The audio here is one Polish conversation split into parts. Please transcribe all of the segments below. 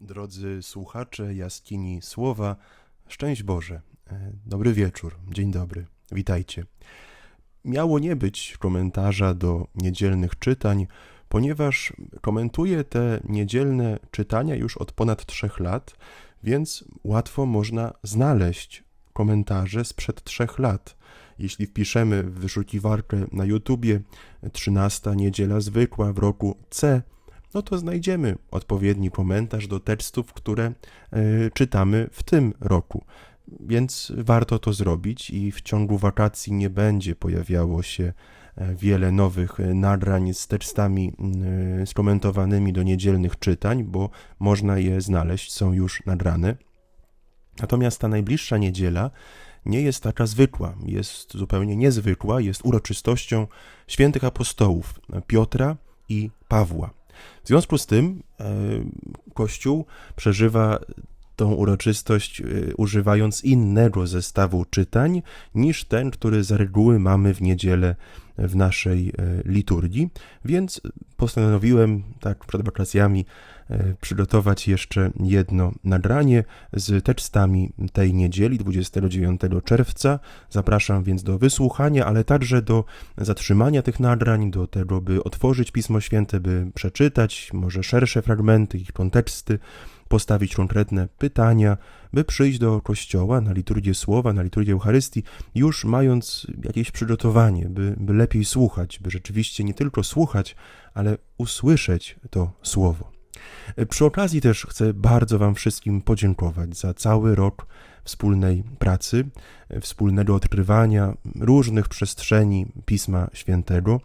Drodzy słuchacze jaskini Słowa, szczęść Boże, E, dobry wieczór, dzień dobry, witajcie. Miało nie być komentarza do niedzielnych czytań, ponieważ komentuję te niedzielne czytania już od ponad trzech lat, więc łatwo można znaleźć komentarze sprzed trzech lat. Jeśli wpiszemy w wyszukiwarkę na YouTubie 13 niedziela zwykła w roku C, no to znajdziemy odpowiedni komentarz do tekstów, które y, czytamy w tym roku. Więc warto to zrobić i w ciągu wakacji nie będzie pojawiało się wiele nowych e, nagrań z tekstami y, skomentowanymi do niedzielnych czytań, bo można je znaleźć, są już nagrane. Natomiast ta najbliższa niedziela nie jest taka zwykła, jest zupełnie niezwykła, jest uroczystością świętych apostołów Piotra i Pawła. W związku z tym e, Kościół przeżywa tą uroczystość e, używając innego zestawu czytań niż ten, który z reguły mamy w niedzielę w naszej e, liturgii, więc postanowiłem tak przed wakacjami e, przygotować jeszcze jedno nagranie z tekstami tej niedzieli 29 czerwca. Zapraszam więc do wysłuchania, ale także do zatrzymania tych nagrań, do tego, by otworzyć Pismo Święte, by przeczytać może szersze fragmenty, ich konteksty, postawić konkretne pytania, by przyjść do kościoła na liturgię słowa, na liturgię Eucharystii, już mając jakieś przygotowanie, by, by lepiej słuchać, by rzeczywiście nie tylko słuchać, ale usłyszeć to słowo. Przy okazji też chcę bardzo Wam wszystkim podziękować za cały rok wspólnej pracy, wspólnego odkrywania różnych przestrzeni Pisma Świętego.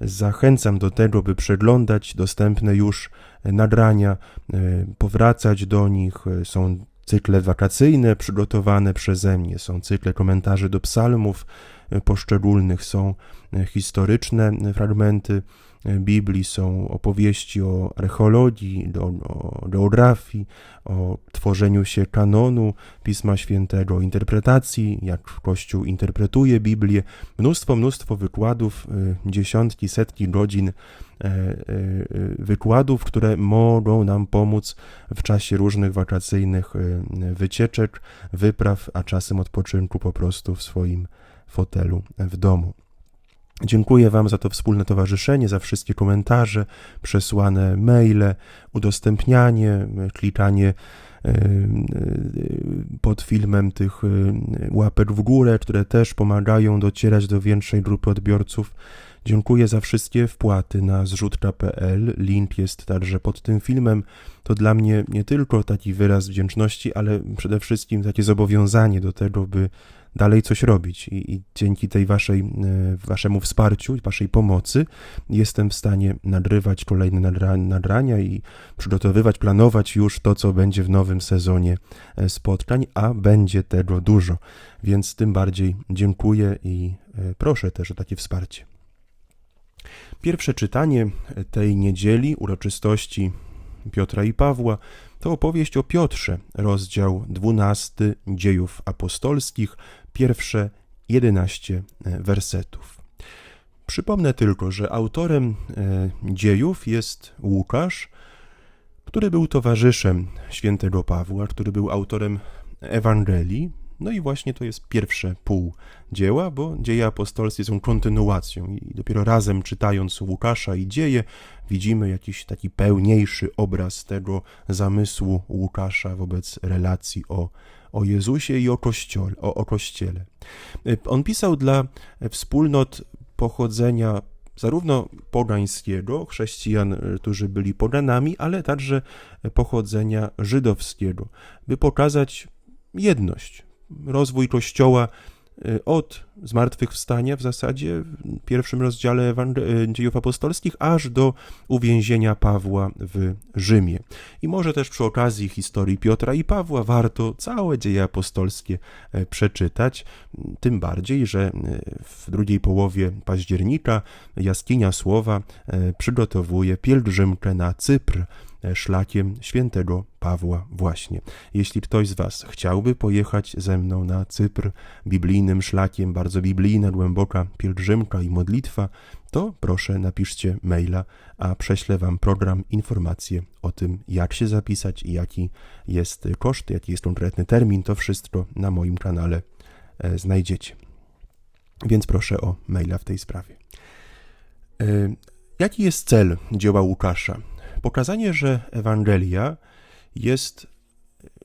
Zachęcam do tego, by przeglądać dostępne już nagrania, e, powracać do nich. Są cykle wakacyjne przygotowane przeze mnie, są cykle komentarzy do psalmów e, poszczególnych, są e, historyczne fragmenty Biblii są opowieści o archeologii, o, geografii, o tworzeniu się kanonu Pisma Świętego, interpretacji, jak Kościół interpretuje Biblię, mnóstwo, mnóstwo wykładów, y, dziesiątki, setki godzin e, e, wykładów, które mogą nam pomóc w czasie różnych wakacyjnych wycieczek, wypraw, a czasem odpoczynku po prostu w swoim fotelu w domu. Dziękuję Wam za to wspólne towarzyszenie, za wszystkie komentarze, przesłane maile, udostępnianie, klikanie e, e, pod filmem tych e, łapek w górę, które też pomagają docierać do większej grupy odbiorców. Dziękuję za wszystkie wpłaty na zrzutka.pl. Link jest także pod tym filmem. To dla mnie nie tylko taki wyraz wdzięczności, ale przede wszystkim takie zobowiązanie do tego, by dalej coś robić. I, i dzięki tej waszej, e, waszemu wsparciu, waszej pomocy jestem w stanie nagrywać kolejne nagrania i przygotowywać, planować już to, co będzie w nowym sezonie e, spotkań, a będzie tego dużo. Więc tym bardziej dziękuję i e, proszę też o takie wsparcie. Pierwsze czytanie tej niedzieli, uroczystości Piotra i Pawła, to opowieść o Piotrze, rozdział 12 dziejów apostolskich, pierwsze 11 e, wersetów. Przypomnę tylko, że autorem e, dziejów jest Łukasz, który był towarzyszem świętego Pawła, który był autorem Ewangelii. No i właśnie to jest pierwsze pół dzieła, bo dzieje apostolskie są kontynuacją i dopiero razem czytając Łukasza i dzieje widzimy jakiś taki pełniejszy obraz tego zamysłu Łukasza wobec relacji o o Jezusie i o Kościole. O, o kościele. Y, on pisał dla wspólnot pochodzenia zarówno pogańskiego, chrześcijan, y, którzy byli poganami, ale także pochodzenia żydowskiego, by pokazać jedność, rozwój Kościoła Y, od zmartwychwstania w zasadzie w pierwszym rozdziale y, dziejów apostolskich, aż do uwięzienia Pawła w Rzymie. I może też przy okazji historii Piotra i Pawła warto całe dzieje apostolskie e, przeczytać, tym bardziej, że e, w drugiej połowie października jaskinia Słowa e, przygotowuje pielgrzymkę na Cypr, szlakiem świętego Pawła właśnie. Jeśli ktoś z Was chciałby pojechać ze mną na Cypr biblijnym szlakiem, bardzo biblijna, głęboka pielgrzymka i modlitwa, to proszę napiszcie maila, a prześlę Wam program, informacje o tym, jak się zapisać i jaki jest koszt, jaki jest konkretny termin. To wszystko na moim kanale e, znajdziecie. Więc proszę o maila w tej sprawie. E, Jaki jest cel dzieła Łukasza? Pokazanie, że Ewangelia jest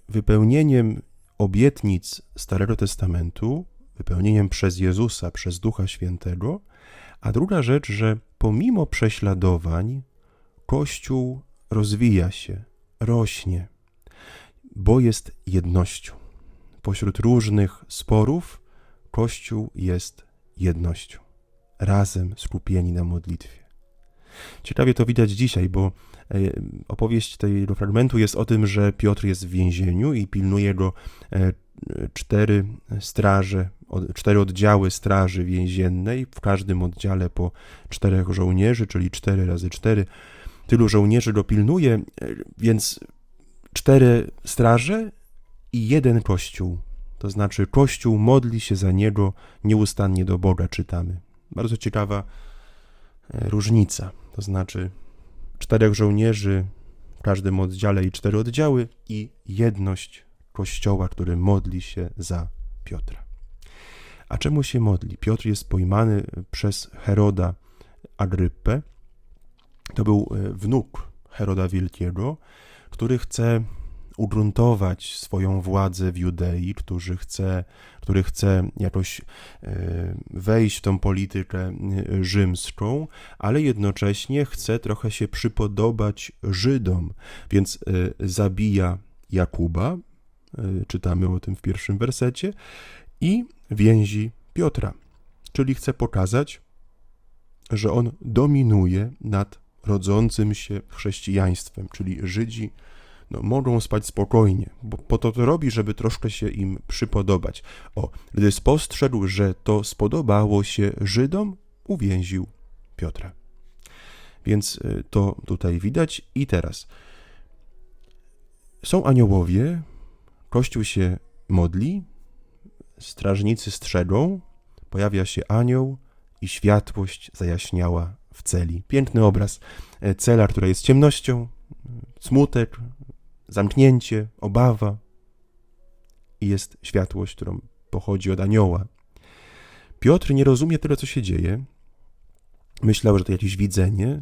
wypełnieniem obietnic Starego Testamentu, wypełnieniem przez Jezusa, przez Ducha Świętego, a druga rzecz, że pomimo prześladowań Kościół rozwija się, rośnie, bo jest jednością. Pośród różnych sporów Kościół jest jednością, razem skupieni na modlitwie. Ciekawie to widać dzisiaj, bo opowieść tego fragmentu jest o tym, że Piotr jest w więzieniu i pilnuje go e, cztery straże, cztery oddziały straży więziennej, w każdym oddziale po czterech żołnierzy, czyli cztery razy cztery. Tylu żołnierzy go pilnuje, e, więc cztery straże i jeden kościół. To znaczy, kościół modli się za niego nieustannie do Boga, czytamy. Bardzo ciekawa różnica. To znaczy, czterech żołnierzy w każdym oddziale i cztery oddziały i jedność kościoła, który modli się za Piotra. A czemu się modli? Piotr jest pojmany przez Heroda Agryppę. To był wnuk Heroda Wielkiego, który chce ugruntować swoją władzę w Judei, który chce, który chce jakoś e, wejść w tą politykę e, rzymską, ale jednocześnie chce trochę się przypodobać Żydom, więc e, zabija Jakuba, czytamy o tym w pierwszym wersecie, i więzi Piotra, czyli chce pokazać, że on dominuje nad rodzącym się chrześcijaństwem, czyli Żydzi no, mogą spać spokojnie, bo po to to robi, żeby troszkę się im przypodobać. O, gdy spostrzegł, że to spodobało się Żydom, uwięził Piotra. Więc y, to tutaj widać. I teraz są aniołowie, Kościół się modli, strażnicy strzegą, pojawia się anioł i światłość zajaśniała w celi. Piękny obraz. E, cela, która jest ciemnością, smutek, zamknięcie, obawa i jest światłość, którą pochodzi od anioła. Piotr nie rozumie tego, co się dzieje. Myślał, że to jakieś widzenie,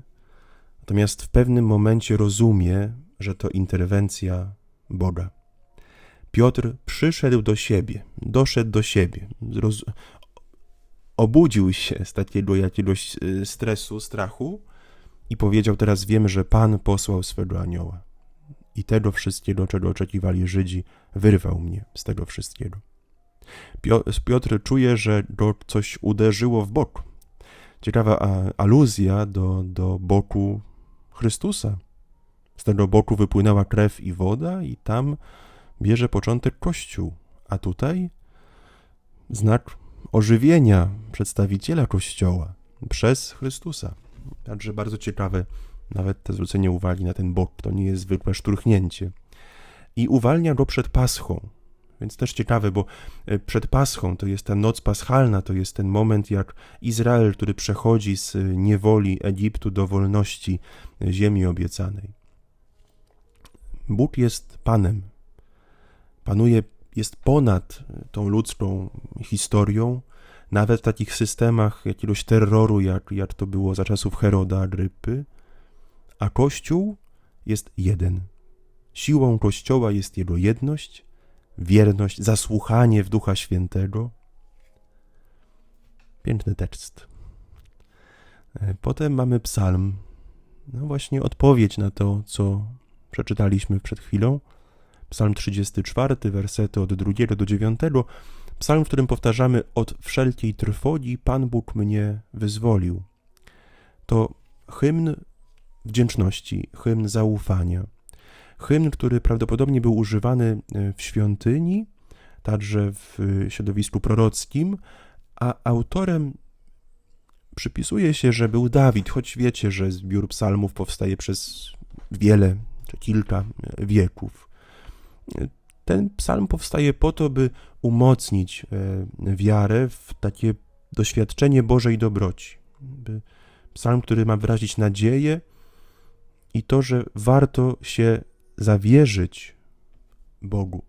natomiast w pewnym momencie rozumie, że to interwencja Boga. Piotr przyszedł do siebie, doszedł do siebie, zroz... obudził się z takiego jakiegoś y, stresu, strachu i powiedział: Teraz wiem, że Pan posłał swego anioła i tego wszystkiego, czego oczekiwali Żydzi, wyrwał mnie z tego wszystkiego. Piotr czuje, że go coś uderzyło w bok. Ciekawa aluzja do, do boku Chrystusa. Z tego boku wypłynęła krew i woda, i tam bierze początek Kościół. A tutaj znak ożywienia przedstawiciela Kościoła przez Chrystusa. Także bardzo ciekawe nawet to zwrócenie uwagi na ten bok to nie jest zwykłe szturchnięcie. I uwalnia go przed Paschą. Więc też ciekawe, bo e, przed Paschą to jest ta noc paschalna, to jest ten moment, jak Izrael, który przechodzi z niewoli Egiptu do wolności ziemi obiecanej. Bóg jest Panem. Panuje, jest ponad tą ludzką historią, nawet w takich systemach jakiegoś terroru, jak, jak to było za czasów Heroda Agrypy a Kościół jest jeden. Siłą Kościoła jest jego jedność, wierność, zasłuchanie w Ducha Świętego. Piękny tekst. E, potem mamy psalm, no właśnie odpowiedź na to, co przeczytaliśmy przed chwilą. Psalm 34, wersety od 2 do 9. Psalm, w którym powtarzamy: Od wszelkiej trwogi Pan Bóg mnie wyzwolił. To hymn wdzięczności, hymn zaufania. Hymn, który prawdopodobnie był używany e, w świątyni, także w środowisku prorockim, a autorem przypisuje się, że był Dawid, choć wiecie, że zbiór psalmów powstaje przez wiele czy kilka e, wieków. E, Ten psalm powstaje po to, by umocnić e, wiarę w takie doświadczenie Bożej dobroci. Psalm, który ma wyrazić nadzieję i to, że warto się zawierzyć Bogu.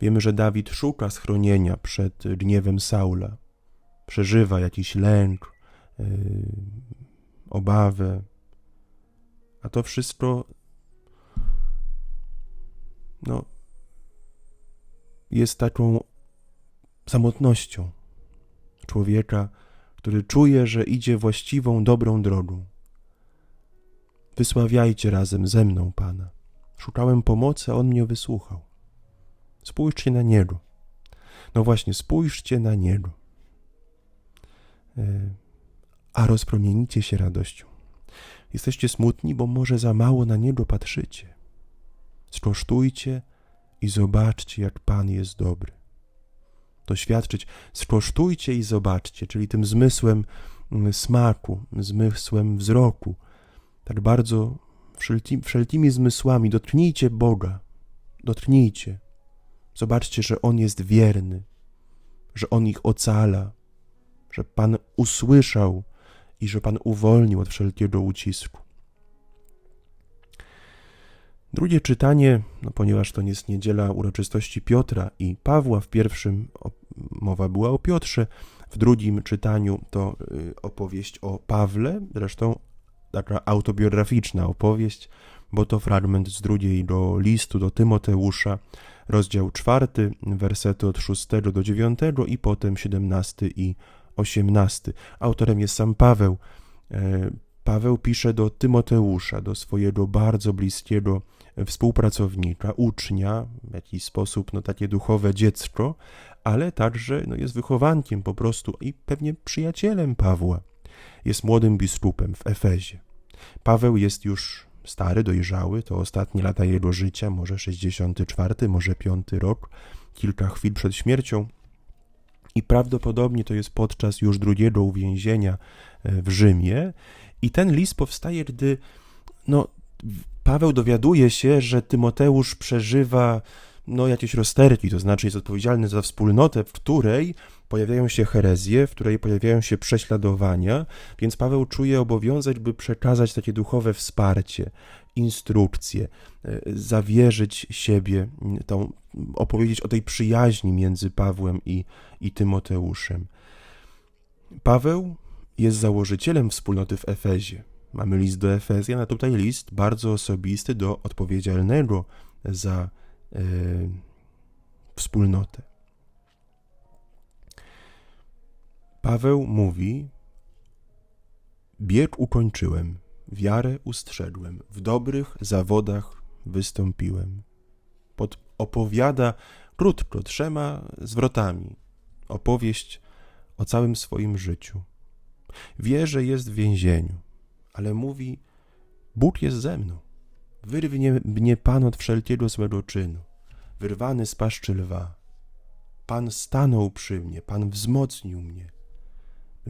Wiemy, że Dawid szuka schronienia przed gniewem Saula. Przeżywa jakiś lęk, yy, obawę. A to wszystko no, jest taką samotnością człowieka, który czuje, że idzie właściwą, dobrą drogą. Wysławiajcie razem ze mną Pana. Szukałem pomocy, a On mnie wysłuchał. Spójrzcie na Niego. No właśnie, spójrzcie na Niego. E, A rozpromienicie się radością. Jesteście smutni, bo może za mało na Niego patrzycie. Skosztujcie i zobaczcie, jak Pan jest dobry. Doświadczyć, skosztujcie i zobaczcie, czyli tym zmysłem mm, smaku, zmysłem wzroku, tak bardzo wszelki, wszelkimi zmysłami dotknijcie Boga, dotknijcie. Zobaczcie, że On jest wierny, że On ich ocala, że Pan usłyszał i że Pan uwolnił od wszelkiego ucisku. Drugie czytanie, no ponieważ to jest niedziela uroczystości Piotra i Pawła, w pierwszym mowa była o Piotrze, w drugim czytaniu to y, opowieść o Pawle, zresztą taka autobiograficzna opowieść, bo to fragment z drugiego listu do Tymoteusza, rozdział czwarty, wersety od 6 do 9 i potem 17 i 18. Autorem jest sam Paweł. E, Paweł pisze do Tymoteusza, do swojego bardzo bliskiego współpracownika, ucznia, w jakiś sposób no, takie duchowe dziecko, ale także no, jest wychowankiem po prostu i pewnie przyjacielem Pawła. Jest młodym biskupem w Efezie. Paweł jest już stary, dojrzały, to ostatnie lata jego życia, może 64, może 5 rok, kilka chwil przed śmiercią. I prawdopodobnie to jest podczas już drugiego uwięzienia e, w Rzymie. I ten list powstaje, gdy no, Paweł dowiaduje się, że Tymoteusz przeżywa no, jakieś rozterki, to znaczy jest odpowiedzialny za wspólnotę, w której pojawiają się herezje, w której pojawiają się prześladowania, więc Paweł czuje obowiązek, by przekazać takie duchowe wsparcie, instrukcje, e, zawierzyć siebie, tą, opowiedzieć o tej przyjaźni między Pawłem i, i Tymoteuszem. Paweł jest założycielem wspólnoty w Efezie. Mamy list do Efezjan, a tutaj list bardzo osobisty do odpowiedzialnego za e, wspólnotę. Paweł mówi: Bieg ukończyłem, wiarę ustrzegłem, w dobrych zawodach wystąpiłem. Pod, opowiada krótko, trzema zwrotami, opowieść o całym swoim życiu. Wie, że jest w więzieniu, ale mówi: Bóg jest ze mną. Wyrwie mnie Pan od wszelkiego złego czynu, wyrwany z paszczy lwa. Pan stanął przy mnie, Pan wzmocnił mnie.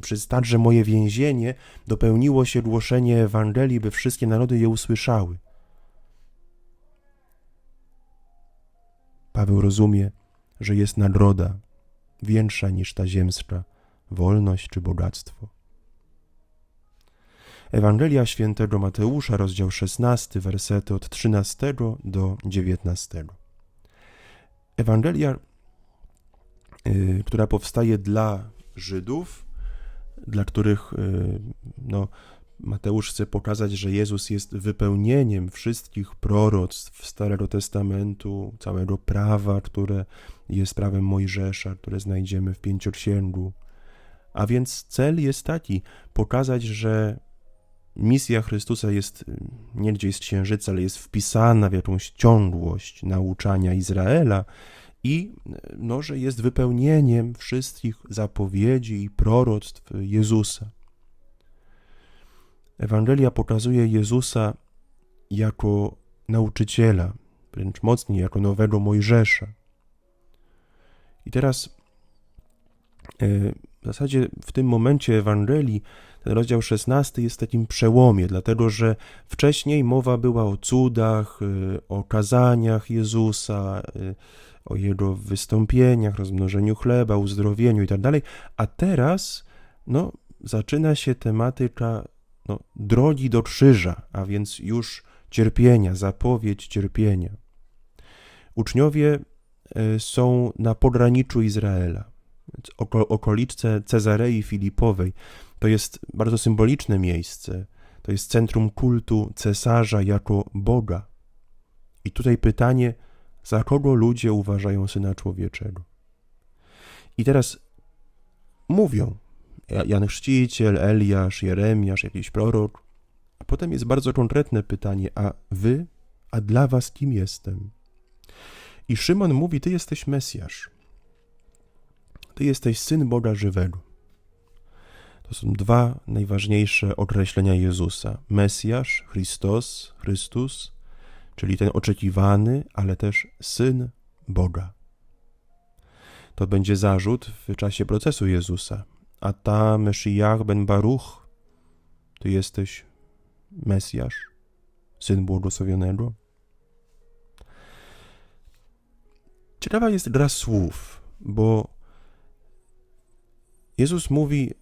Przez także moje więzienie dopełniło się głoszenie Ewangelii, by wszystkie narody je usłyszały. Paweł rozumie, że jest nagroda większa niż ta ziemska, wolność czy bogactwo. Ewangelia świętego Mateusza, rozdział 16, wersety od 13 do 19. Ewangelia, y, która powstaje dla Żydów, dla których y, no, Mateusz chce pokazać, że Jezus jest wypełnieniem wszystkich proroctw Starego Testamentu, całego prawa, które jest prawem Mojżesza, które znajdziemy w Pięcioksięgu. A więc cel jest taki: pokazać, że misja Chrystusa jest nie gdzieś z księżyca, ale jest wpisana w jakąś ciągłość nauczania Izraela i no, że jest wypełnieniem wszystkich zapowiedzi i proroctw Jezusa. Ewangelia pokazuje Jezusa jako nauczyciela, wręcz mocniej jako nowego Mojżesza. I teraz e, w zasadzie w tym momencie Ewangelii ten rozdział 16 jest takim przełomie, dlatego że wcześniej mowa była o cudach, y, o kazaniach Jezusa, y, o jego wystąpieniach, rozmnożeniu chleba, uzdrowieniu i tak a teraz no, zaczyna się tematyka no, drogi do krzyża, a więc już cierpienia, zapowiedź cierpienia. Uczniowie y, są na pograniczu Izraela, więc oko, okolice Cezarei Filipowej. To jest bardzo symboliczne miejsce. To jest centrum kultu cesarza jako Boga. I tutaj pytanie, za kogo ludzie uważają Syna Człowieczego? I teraz mówią, Jan Chrzciciel, Eliasz, Jeremiasz, jakiś prorok, a potem jest bardzo konkretne pytanie, a wy, a dla was kim jestem? I Szymon mówi, ty jesteś Mesjasz. Ty jesteś Syn Boga żywego. To są dwa najważniejsze określenia Jezusa. Mesjasz, Chrystus, Chrystus, czyli ten oczekiwany, ale też Syn Boga. To będzie zarzut w czasie procesu Jezusa. A ta Meszyjach ben Baruch, ty jesteś Mesjasz, Syn Błogosławionego. Ciekawa jest gra słów, bo Jezus mówi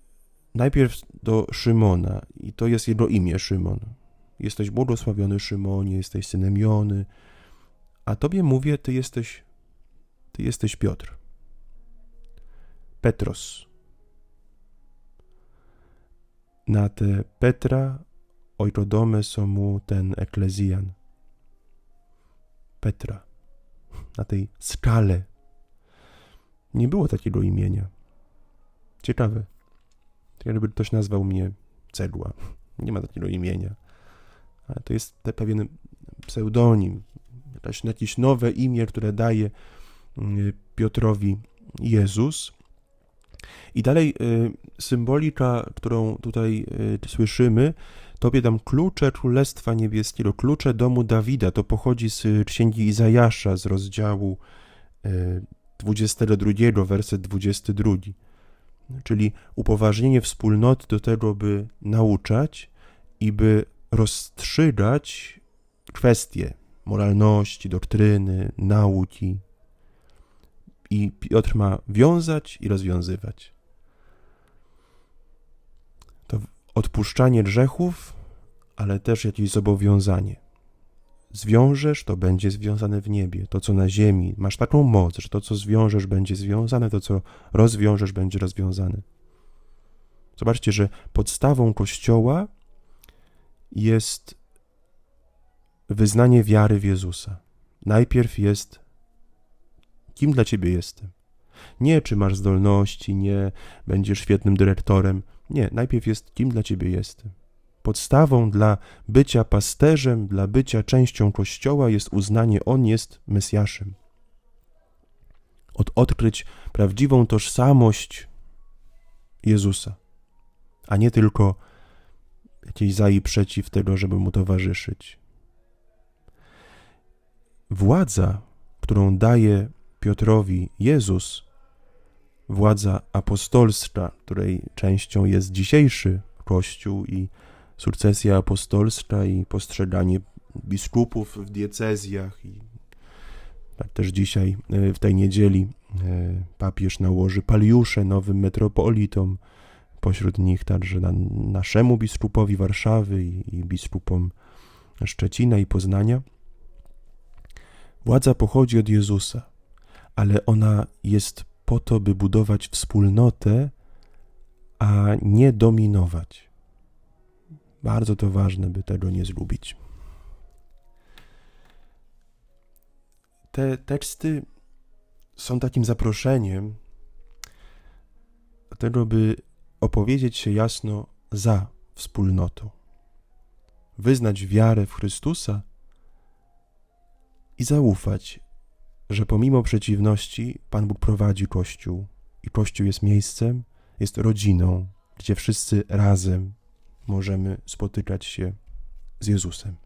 najpierw do Szymona, i to jest jego imię Szymon. Jesteś błogosławiony Szymonie, jesteś synem Jony, a tobie mówię, ty jesteś, ty jesteś Piotr. Petros. Na te Petra ojrodome są mu ten eklezjan. Petra. Na tej skale. Nie było takiego imienia. Ciekawe. Jakby ktoś nazwał mnie cegła. Nie ma takiego imienia. Ale to jest pewien pseudonim, jakieś, jakieś nowe imię, które daje mm, Piotrowi Jezus. I dalej y, symbolika, którą tutaj y, słyszymy, Tobie dam klucze Królestwa Niebieskiego, klucze domu Dawida. To pochodzi z księgi Izajasza z rozdziału 22, y, werset 22 czyli upoważnienie wspólnoty do tego, by nauczać i by rozstrzygać kwestie moralności, doktryny, nauki. I Piotr ma wiązać i rozwiązywać. To odpuszczanie grzechów, ale też jakieś zobowiązanie zwiążesz, to będzie związane w niebie. To, co na ziemi, masz taką moc, że to, co zwiążesz, będzie związane, to, co rozwiążesz, będzie rozwiązane. Zobaczcie, że podstawą Kościoła jest wyznanie wiary w Jezusa. Najpierw jest, kim dla ciebie jestem. Nie, czy masz zdolności, nie, będziesz świetnym dyrektorem. Nie, najpierw jest, kim dla ciebie jestem. Podstawą dla bycia pasterzem, dla bycia częścią Kościoła jest uznanie, On jest Mesjaszem. Od odkryć prawdziwą tożsamość Jezusa, a nie tylko jakieś za i przeciw tego, żeby Mu towarzyszyć. Władza, którą daje Piotrowi Jezus, władza apostolska, której częścią jest dzisiejszy Kościół i sukcesja apostolska i postrzeganie biskupów w diecezjach. I tak też dzisiaj, e, w tej niedzieli, e, papież nałoży paliusze nowym metropolitom, pośród nich także na naszemu biskupowi Warszawy i, i biskupom Szczecina i Poznania. Władza pochodzi od Jezusa, ale ona jest po to, by budować wspólnotę, a nie dominować. Bardzo to ważne, by tego nie zgubić. Te teksty są takim zaproszeniem do tego, by opowiedzieć się jasno za wspólnotą, wyznać wiarę w Chrystusa i zaufać, że pomimo przeciwności Pan Bóg prowadzi Kościół i Kościół jest miejscem, jest rodziną, gdzie wszyscy razem możemy spotykać się z Jezusem.